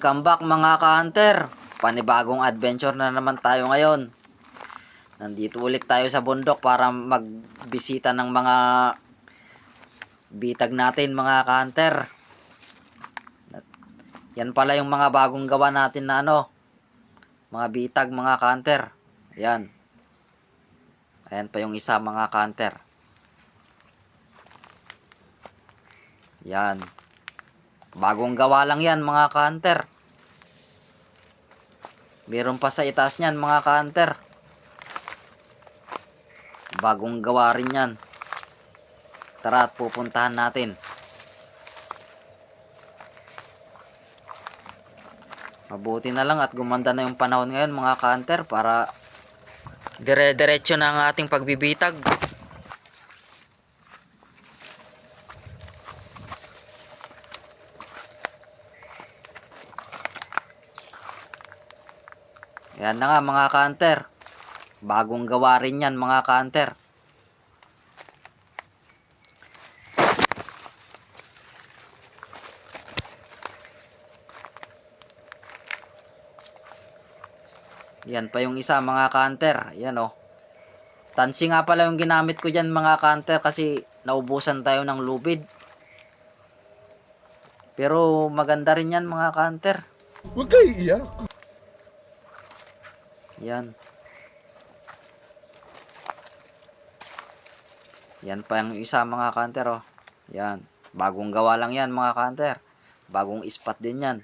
Welcome back mga ka-hunter. Panibagong adventure na naman tayo ngayon. Nandito ulit tayo sa bundok para magbisita ng mga bitag natin mga ka-hunter. Yan pala yung mga bagong gawa natin na ano. Mga bitag mga ka-hunter. Ayan. Ayan pa yung isa mga ka-hunter. Yan. Bagong gawa lang yan mga ka-hunter. Meron pa sa itaas niyan mga ka-hunter. Bagong gawa rin yan. Tara at pupuntahan natin. Mabuti na lang at gumanda na yung panahon ngayon mga ka-hunter para dire-diretso na ang ating pagbibitag. Yan na nga mga ka-hunter. Bagong gawa rin yan mga ka-hunter. Yan pa yung isa mga ka-hunter. Yan o. Tansi nga pala yung ginamit ko dyan mga ka-hunter kasi naubusan tayo ng lubid. Pero maganda rin yan mga ka-hunter. Huwag kayo iiyak. Yan. Yan pa yung isa mga kanter oh. Yan. Bagong gawa lang yan mga kanter. Bagong spot din yan.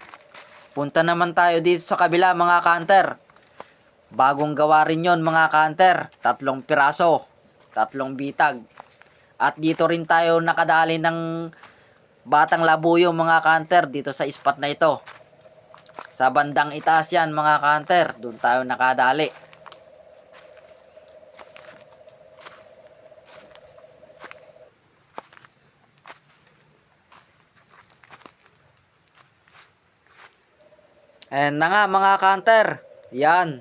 Punta naman tayo dito sa kabila mga kanter. Bagong gawa rin yon mga kanter. Tatlong piraso. Tatlong bitag. At dito rin tayo nakadali ng batang labuyo mga kanter dito sa spot na ito. Sa bandang itaas yan mga kanter. Doon tayo nakadali. Ayan na nga mga kanter. Yan.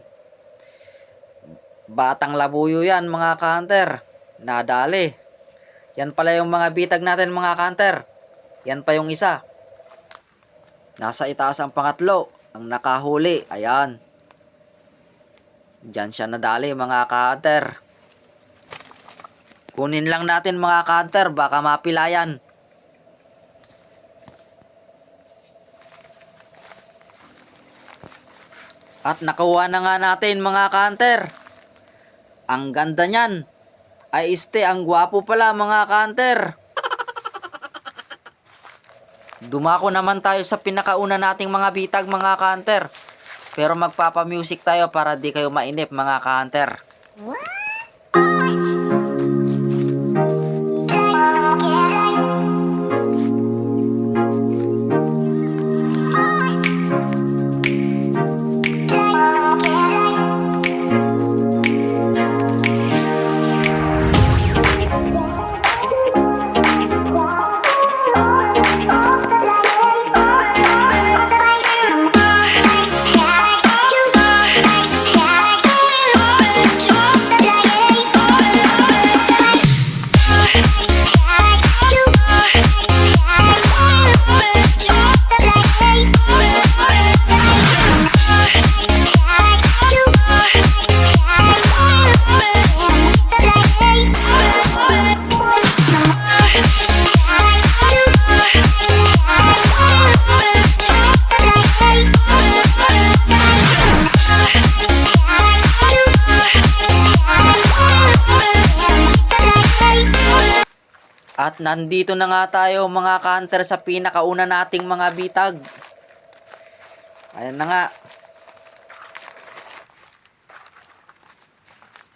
Batang labuyo yan mga kanter. Nadali. Yan pala yung mga bitag natin mga kanter. Yan pa yung isa. Nasa itaas ang pangatlo. Ang nakahuli. Ayan. Diyan siya nadali mga ka-hunter. Kunin lang natin mga ka-hunter. Baka mapilayan. At nakuha na nga natin mga ka-hunter. Ang ganda niyan. Ay este, ang gwapo pala mga ka-hunter. Dumako naman tayo sa pinakauna nating mga bitag mga ka-hunter. Pero magpapa-music tayo para di kayo mainip mga ka-hunter. At nandito na nga tayo mga ka-hunter sa pinakauna nating mga bitag. Ayan na nga.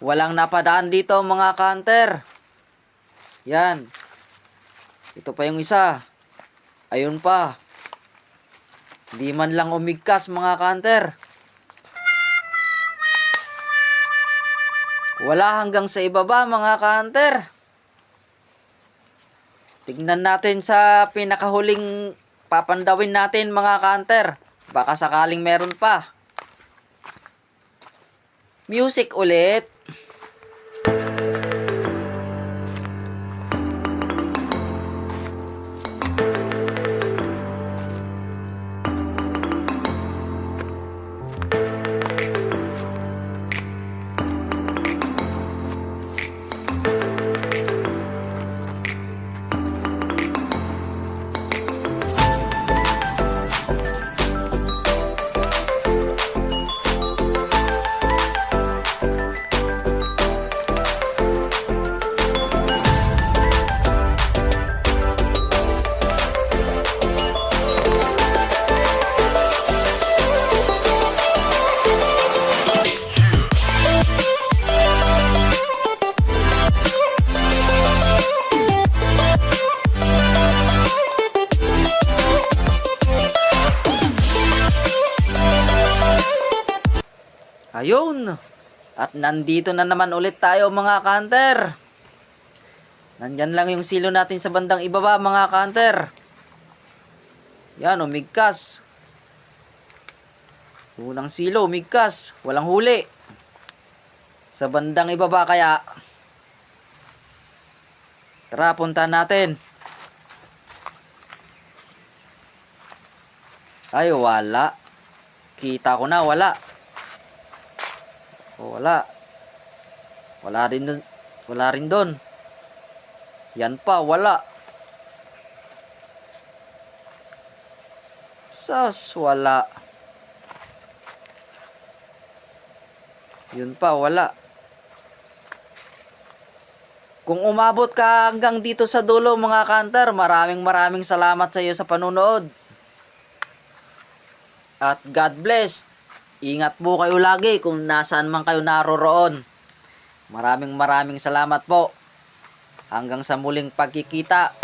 Walang napadaan dito mga ka-hunter. Yan. Ito pa yung isa. Ayun pa. Di man lang umigkas mga ka-hunter. Wala hanggang sa ibaba mga ka-hunter. Tignan natin sa pinakahuling papandawin natin mga ka-hunter. Baka sakaling meron pa. Music ulit. Ayun. At nandito na naman ulit tayo mga kanter. Nandyan lang yung silo natin sa bandang ibaba mga kanter. Yan, umigkas. Unang silo, umigkas. Walang huli. Sa bandang ibaba kaya. Tara, punta natin. Ay, wala. Kita ko na, wala. O, wala. Wala rin dun. Wala rin dun. Yan pa, wala. Sas, wala. Yun pa, wala. Kung umabot ka hanggang dito sa dulo mga kanter, maraming maraming salamat sa iyo sa panunood. At God bless. Ingat po kayo lagi kung nasaan man kayo naroroon. Maraming maraming salamat po. Hanggang sa muling pagkikita.